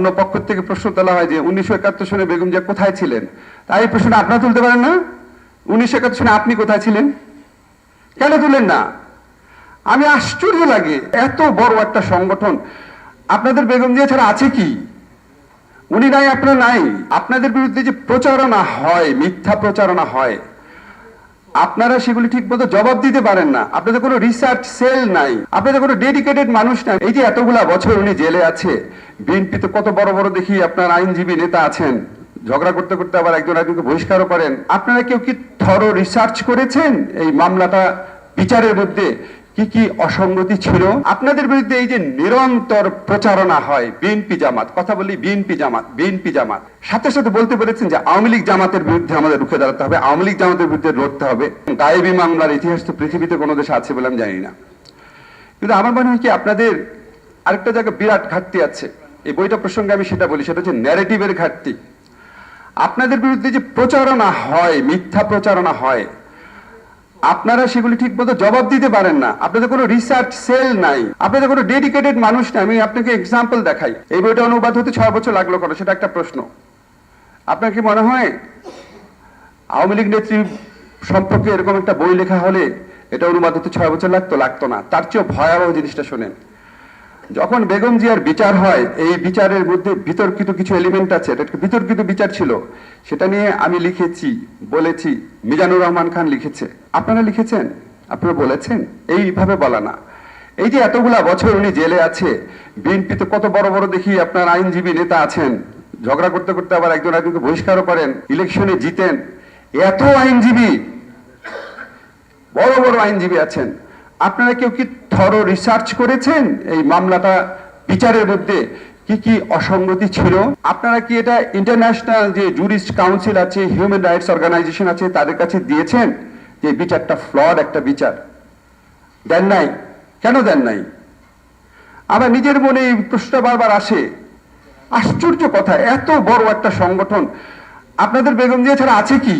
অন্য পক্ষ থেকে প্রশ্ন তোলা হয় যে উনিশশো একাত্তর সনে বেগম জিয়া কোথায় ছিলেন? তাই এই প্রশ্ন আপনারা তুলতে পারেন না? উনিশশো একাত্তর সনে আপনি কোথায় ছিলেন? কেন তুলেন না? আমি আশ্চর্য লাগে, এত বড় একটা সংগঠন। আপনাদের বেগম জিয়া ছাড়া আছে কি? উনি নাই, আপনার নাই। আপনাদের বিরুদ্ধে যে প্রচারণা হয়, মিথ্যা প্রচারণা হয় আপনারা সেগুলি ঠিক মতো জবাব দিতে পারেন না। আপনাদের কোনো রিসার্চ সেল নাই। আপনাদের কোনো ডেডিকেটেড মানুষ নাই। এই যে এতগুলা বছর উনি জেলে আছে বিএনপিতে কত বড় বড় দেখি আপনার আইনজীবী নেতা আছেন, ঝগড়া করতে করতে আবার একজন একজনকে বহিষ্কারও করেন। আপনারা কেউ কি থরো রিসার্চ করেছেন? এই মামলাটা বিচারের মধ্যে কি কি অসঙ্গতি ছিল? আপনাদের বিরুদ্ধে এই যে নিরন্তর প্রচারণা হয়, বিএনপি জামাত, কথা বলি বিএনপি জামাত বিএনপি জামাত। সাথে সাথে বলতে পেরেছেন যে আওয়ামী লীগ জামাতের বিরুদ্ধে আমাদের রুখে দাঁড়াতে হবে, আওয়ামী লীগ জামাতের বিরুদ্ধে লড়তে হবে। গায়েবী মামলার ইতিহাস তো পৃথিবীতে কোনো দেশে আছে বলে আমি জানি না। কিন্তু আমার মনে হয় কি আপনাদের আরেকটা জায়গায় বিরাট ঘাটতি আছে। এই বইটা প্রসঙ্গে আমি সেটা বলি, সেটা হচ্ছে ন্যারেটিভের ঘাটতি। আপনাদের বিরুদ্ধে যে প্রচারণা হয়, মিথ্যা প্রচারণা হয় আপনারা সেগুলি ঠিক মতো জবাব দিতে পারেন না। আপনাদের কোনো রিসার্চ সেল নাই। আপনাদের কোনো ডেডিকেটেড মানুষ নাই। আমি আপনাকে এক্সাম্পল দেখাই। এই বইটা অনুবাদ হতে ছয় বছর লাগল কেন? সেটা একটা প্রশ্ন। আপনার কি মনে হয়, আওয়ামী লীগ নেত্রী সম্পর্কে এরকম একটা বই লেখা হলে এটা অনুবাদ হতে ছয় বছর লাগতো লাগতো না? তার চেয়েও ভয়াবহ জিনিসটা শোনেন। যখন বেগম জিয়ার বিচার হয়, এই বিচারের মধ্যে বিতর্কিত কিছু এলিমেন্ট আছে। এটা বিতর্কিত বিচার ছিল। সেটা নিয়ে আমি লিখেছি, বলেছি, মিজানুর রহমান খান লিখেছে। আপনারা লিখেছেন? আপনারা বলেছেন? এইভাবে বলা না। এই যে এতগুলা বছর উনি জেলে আছে, বিএনপিতে কত বড় বড় দেখি আপনার আইনজীবী নেতা আছেন, ঝগড়া করতে করতে আবার একজন একজনকে বহিষ্কারও করেন, ইলেকশনে জিতেন। এত আইনজীবী, বড় বড় আইনজীবী আছেন। আপনারা কেউ কি থরো রিসার্চ করেছেন? এই মামলাটা বিচারের মধ্যে কি কি অসঙ্গতি ছিল? আপনারা কি এটা ইন্টারন্যাশনাল যে জুরিস্ট কাউন্সিল আছে হিউম্যান রাইটস অর্গানাইজেশন আছে, তাদের কাছে দিয়েছেন যে বিচারটা ফ্লড একটা বিচার? দেন নাই। কেন দেন নাই? আবার নিজের মনে এই প্রশ্ন বারবার আসে। আশ্চর্য কথা, এত বড় একটা সংগঠন। আপনাদের বেগম জিয়া ছাড়া আছে কি?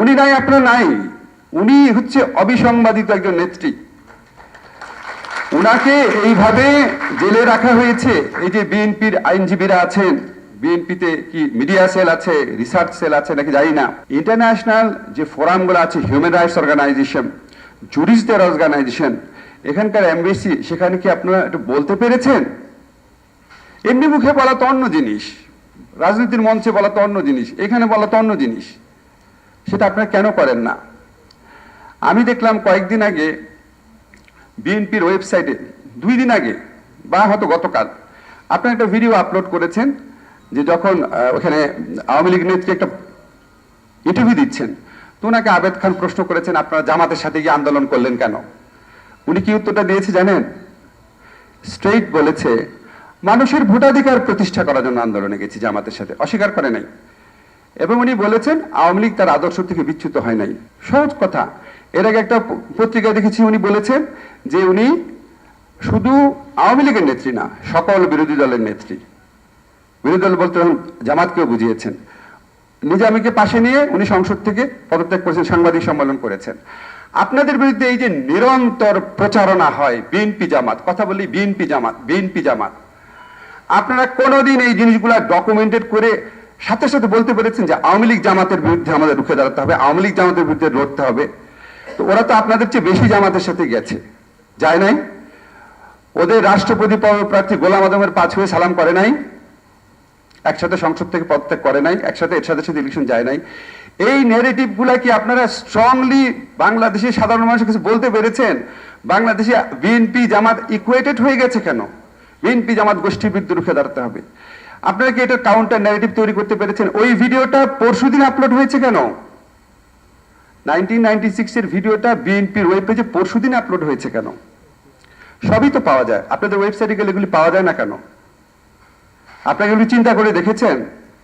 উনি নাই, আপনার নাই। উনি হচ্ছে অবিসংবাদিত একজন নেত্রী। উনাকে এইভাবে জেলে রাখা হয়েছে। এই যে বিএনপির আইনজীবীরা আছেন, বিএনপিতে কি মিডিয়া সেল আছে, রিসার্চ সেল আছে নাকি জানি না। ইন্টারন্যাশনাল যে ফোরামগুলো আছে, হিউম্যান রাইটস অর্গানাইজেশন জুরিস্টদের অর্গানাইজেশন, এখানকার এমবেসি, সেখানে কি আপনারা একটু বলতে পেরেছেন? এমনি মুখে বলা তো অন্য জিনিস। রাজনীতির মঞ্চে বলা তো অন্য জিনিস। এখানে বলা তো অন্য জিনিস। সেটা আপনারা কেন করেন না? আমি দেখলাম কয়েকদিন আগে বিএনপির ওয়েবসাইটে, দুই দিন আগে, বা হয়তো গতকাল আপনি একটা ভিডিও আপলোড করেছেন যে যখন ওখানে আওয়ামী লীগ নেত্রী একটা ইন্টারভিউ দিচ্ছেন, তো ওনাকে আবেদ খান প্রশ্ন করেছেন, আপনারা জামাতের সাথে গিয়ে আন্দোলন করলেন কেন? উনি কি উত্তরটা দিয়েছে জানেন? স্ট্রেইট বলেছে, মানুষের ভোটাধিকার প্রতিষ্ঠা করার জন্য আন্দোলনে গেছি, জামাতের সাথে। অস্বীকার করে নাই। এবং উনি বলেছেন, আওয়ামী লীগ তার আদর্শ থেকে বিচ্যুত হয় নাই। সহজ কথা। আগে একটা প- পত্রিকায় দেখেছি, উনি বলেছেন যে উনি শুধু আওয়ামী লীগের নেত্রী না, সকল বিরোধী দলের নেত্রী। বিরোধী দল বলতে জামাতকেও বুঝিয়েছেন। নিজামীকে পাশে নিয়ে উনি সংসদ থেকে পদত্যাগ করেছেন, সাংবাদিক সম্মেলন করেছেন। আপনাদের বিরুদ্ধে এই যে নিরন্তর প্রচারণা হয়, বিএনপি জামাত, কথা বলি বিএনপি জামাত বিএনপি জামাত। আপনারা কোনোদিন এই জিনিসগুলা ডকুমেন্টেড করে সাথে সাথে বলতে পেরেছেন যে আওয়ামী লীগ জামাতের বিরুদ্ধে আমাদের রুখে দাঁড়াতে হবে, আওয়ামী লীগ জামাতের বিরুদ্ধে লড়তে হবে। তো ওরা তো আপনাদের চেয়ে বেশি জামাতের সাথে গেছে। যায় নাই? ওদের রাষ্ট্রপতি প্রার্থী গোলাম আদমের পাঁচ হয়ে সালাম করে নাই। একসাথে সংসদ থেকে পদত্যাগ করে নাই। একসাথে এর সাথে সাথে ইলেকশন যায় নাই। এই নেগেটিভগুলা কি আপনারা স্ট্রংলি বাংলাদেশের সাধারণ মানুষের কাছে বলতে পেরেছেন? বাংলাদেশে বিএনপি জামাত ইকুয়েটেড হয়ে গেছে কেন? বিএনপি জামাত গোষ্ঠীর রুখে দাঁড়াতে হবে। আপনারা কি এটা কাউন্টার ন্যারেটিভ তৈরি করতে পেরেছেন? ওই ভিডিওটা পরশুদিন আপলোড হয়েছে কেন? নাইনটিন নাইনটি এর ভিডিওটা বিএনপির ওয়েব পেজে পরশুদিন আপলোড হয়েছে কেন? সবই তো পাওয়া যায়। আপনাদের ওয়েবসাইটে গেলে এগুলি পাওয়া যায় না কেন? আপনাকে এগুলি চিন্তা করে দেখেছেন?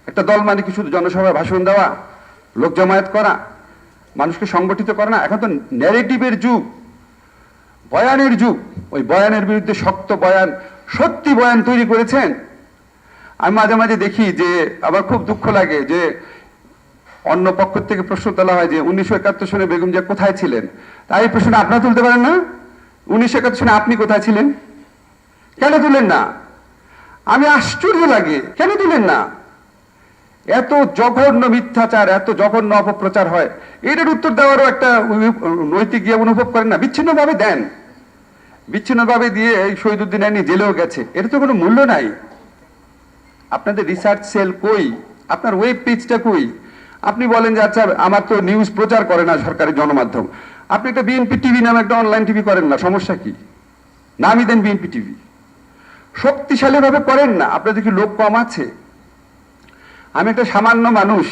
একটা দল মানে কি শুধু জনসভায় ভাষণ দেওয়া, লোক জমায়েত করা, মানুষকে সংগঠিত করা না, এখন তো ন্যারেটিভের যুগ, বয়ানের যুগ। ওই বয়ানের বিরুদ্ধে শক্ত বয়ান, সত্যি বয়ান তৈরি করেছেন। আমি মাঝে মাঝে দেখি যে আবার খুব দুঃখ লাগে যে অন্য পক্ষ থেকে প্রশ্ন তোলা হয় যে উনিশশো একাত্তর সনে বেগম জিয়া কোথায় ছিলেন? তাই এই প্রশ্নটা আপনারা তুলতে পারেন না? উনিশশো একাত্তর সনে আপনি কোথায় ছিলেন? কেন তুলেন না? আমি আশ্চর্য লাগে, কেন তুলেন না? এত জঘন্য মিথ্যাচার, এত জঘন্য অপপ্রচার হয়। এটার উত্তর দেওয়ারও একটা নৈতিক ইয়ে অনুভব করেন না। বিচ্ছিন্নভাবে দেন। বিচ্ছিন্নভাবে দিয়ে এই শহীদুদ্দিন আইনি জেলেও গেছে। এটা তো কোনো মূল্য নাই। আপনাদের রিসার্চ সেল কই? আপনার ওয়েব পেজটা কই? আপনি বলেন যে আচ্ছা আমার তো নিউজ প্রচার করে না সরকারি গণমাধ্যম আপনি একটা বিএনপি টিভি নামে একটা অনলাইন টিভি করেন না, সমস্যা কি? নামই দেন বিএনপি টিভি শক্তিশালীভাবে করেন না, আপনাদের কি লোক কম আছে? আমি একটা সামান্য মানুষ।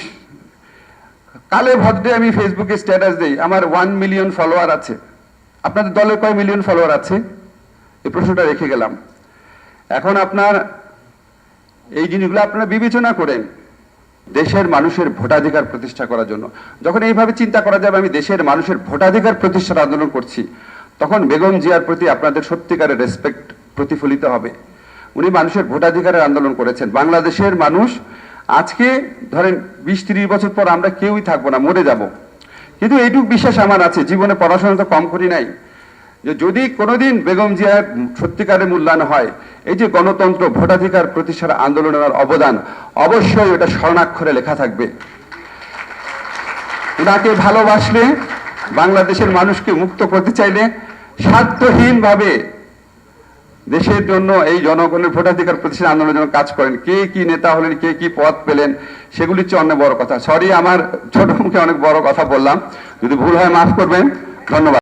কালে ভদ্রে আমি ফেসবুকে স্ট্যাটাস দেই, আমার ওয়ান মিলিয়ন ফলোয়ার আছে। আপনাদের দলে কয় মিলিয়ন ফলোয়ার আছে? এই প্রশ্নটা রেখে গেলাম। এখন আপনার এই জিনিসগুলো আপনারা বিবেচনা করেন। দেশের মানুষের ভোটাধিকার প্রতিষ্ঠা করার জন্য। যখন এইভাবে চিন্তা করা যাবে, আমি দেশের মানুষের ভোটাধিকার প্রতিষ্ঠার আন্দোলন করছি, তখন বেগম জিয়ার প্রতি আপনাদের সত্যিকারের রেসপেক্ট প্রতিফলিত হবে। উনি মানুষের ভোটাধিকারের আন্দোলন করেছেন। বাংলাদেশের মানুষ, আজকে ধরেন বিশ ত্রিশ বছর পর আমরা কেউই থাকব না, মরে যাব। কিন্তু এইটুক বিশ্বাস আমার আছে, জীবনে পড়াশোনা তো কম করি নাই। যে যদি কোনোদিন বেগম জিয়ার সত্যিকারের মূল্যায়ন হয়, এই যে গণতন্ত্র ভোটাধিকার প্রতিষ্ঠার আন্দোলনের অবদান, অবশ্যই ওটা স্বর্ণাক্ষরে লেখা থাকবে। ওনাকে ভালোবাসলে, বাংলাদেশের মানুষকে মুক্ত করতে চাইলে স্বার্থহীন ভাবে দেশের জন্য এই জনগণের ভোটাধিকার প্রতিষ্ঠান আন্দোলনের জন্য কাজ করেন। কে কি নেতা হলেন, কে কি পদ পেলেন, সেগুলি হচ্ছে অনেক বড় কথা। সরি আমার ছোট মুখে অনেক বড় কথা বললাম। যদি ভুল হয়, মাফ করবেন। ধন্যবাদ।